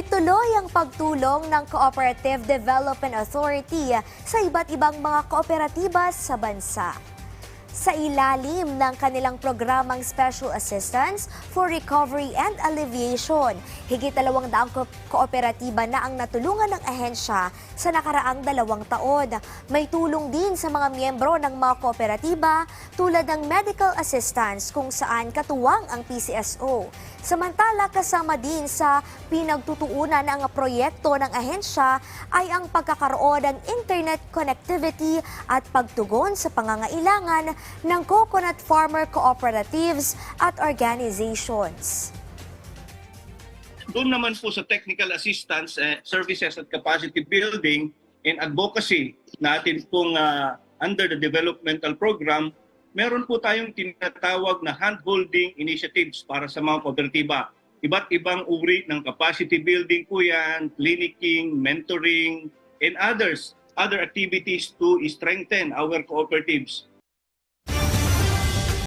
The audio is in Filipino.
Tuloy-tuloy ang pagtulong ng Cooperative Development Authority sa iba't ibang mga kooperatiba sa bansa. Sa ilalim ng kanilang programang Special Assistance for Recovery and Alleviation, higit dalawang daang ko- kooperatiba na ang natulungan ng ahensya sa nakaraang dalawang taon. May tulong din sa mga miyembro ng mga kooperatiba tulad ng medical assistance kung saan katuwang ang PCSO. Samantala kasama din sa pinagtutuunan ng proyekto ng ahensya ay ang pagkakaroon ng internet connectivity at pagtugon sa pangangailangan ng coconut farmer cooperatives at organizations. Doon naman po sa technical assistance, eh, services at capacity building and advocacy natin pong ah, under the developmental program, meron po tayong tinatawag na hand-holding initiatives para sa mga kooperatiba. Iba't ibang uri ng capacity building po yan, clinicking, mentoring, and others, other activities to strengthen our cooperatives.